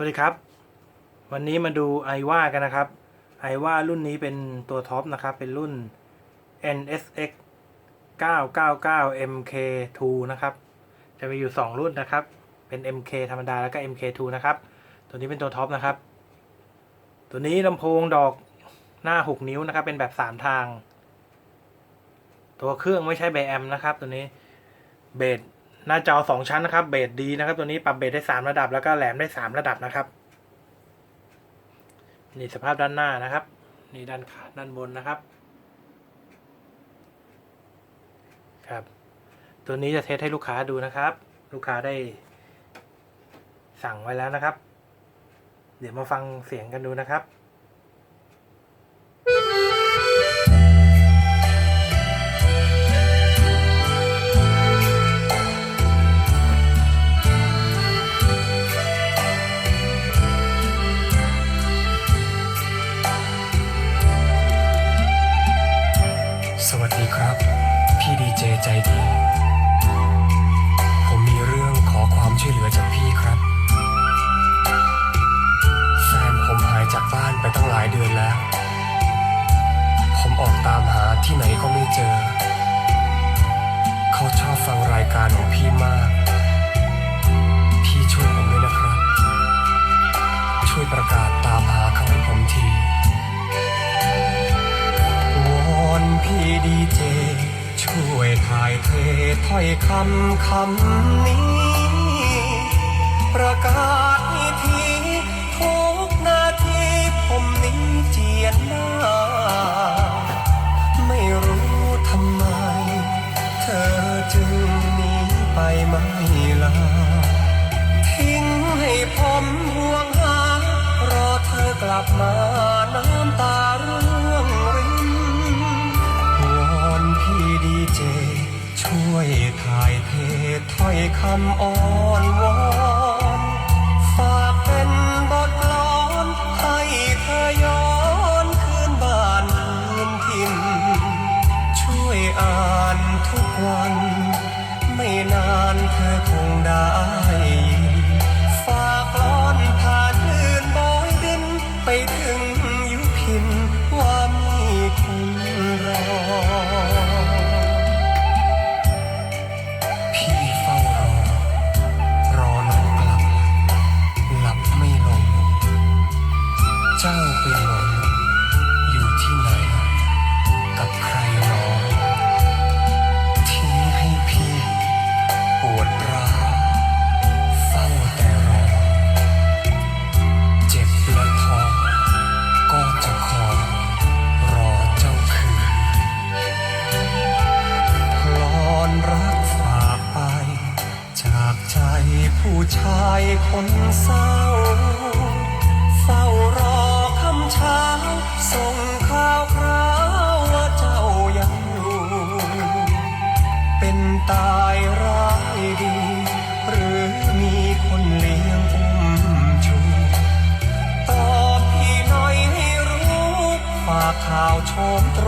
วัสดีครับ วันนี้มาดูไอว่ากันนะครับไอว่ารุ่นนี้เป็นตัวท็อปนะครับ เป็นรุ่น NSX 999 MK2 นะครับ จะมีอยู่ 2 รุ่นนะครับ เป็น MK ธรรมดาแล้วก็ MK2 นะครับ ตัวนี้เป็นตัวท็อปนะครับ ตัวนี้ลำโพงดอกหน้า 6 นิ้วนะครับ เป็นแบบ 3 ทาง ตัวเครื่องไม่ใช่เบแอมนะครับ ตัวนี้เบส หน้าจอ 2 ชั้นนะครับ เบสดีนะครับ ตัวนี้ปรับเบสได้ 3 ระดับ แล้วก็แหลมได้ 3 ระดับนะครับ นี่สภาพด้านหน้านะครับ นี่ด้านขาด้านบนนะครับ ครับ ตัวนี้จะเทสให้ลูกค้าดูนะครับ ลูกค้าได้ สั่งไว้แล้วนะครับ เดี๋ยวมาฟังเสียงกันดูนะครับ พี่ดีเจ ช่วยถ่ายเทถ้อยคำคำนี้ ประกาศทีทุกนาทีผมนี้เจียนหน้า ไม่รู้ทำไม เธอจึงหนีไปไม่ลา ทิ้งให้ผมห่วงหารอเธอกลับมาน้ำตา วยถ่ายเทถ้อยคำอ่อนวอนฝากเป็นบทกลอนให้เธอย้อนคืนบ้านคืนทิ่นช่วยอ่านทุกวัน ไม่นานเธอคงได้ ชายคนเศร้า เฝ้ารอคำเช้า ส่งข่าวคราวว่าเจ้ายังอยู่เป็นตายร้ายดี หรือมีคนเลี้ยงอุ้มชูตอบพี่หน่อยให้รู้ฝากข่าวชมตรู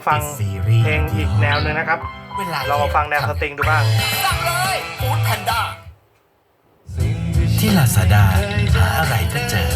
มาฟังเป็นซีรีส์เพลงอีกแนวหนึ่งนะครับเวลาเรามาฟังแนวสตริงดูบ้างสั่งเลยฟูดแพนด้าที่ลาซาด้าหาอะไรก็เจอ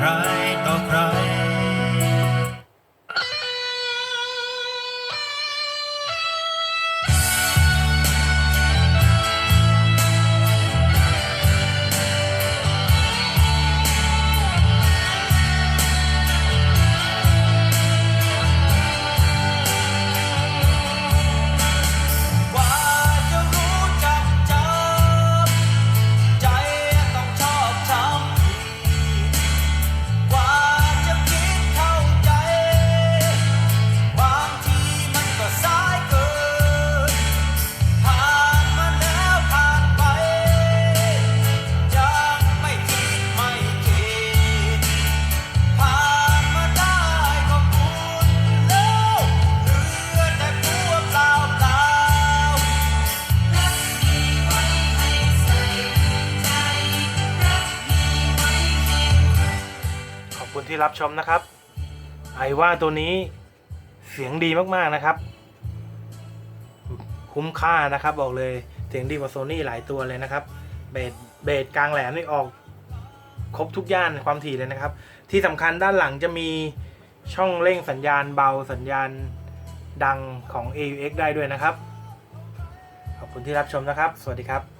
ใครต่อใคร รับชมนะครับ ไอว่าตัวนี้เสียงดีมากๆนะครับ คุ้มค่านะครับบอกเลยเสียงดีกว่าโซนี่หลายตัวเลยนะครับ เบสเบสกลางแหลมนี่ออก ครบทุกย่านความถี่เลยนะครับ ที่สำคัญด้านหลังจะมีช่องเร่งสัญญาณเบาสัญญาณดังของ AUX ได้ด้วยนะครับ ขอบคุณที่รับชมนะครับ สวัสดีครับ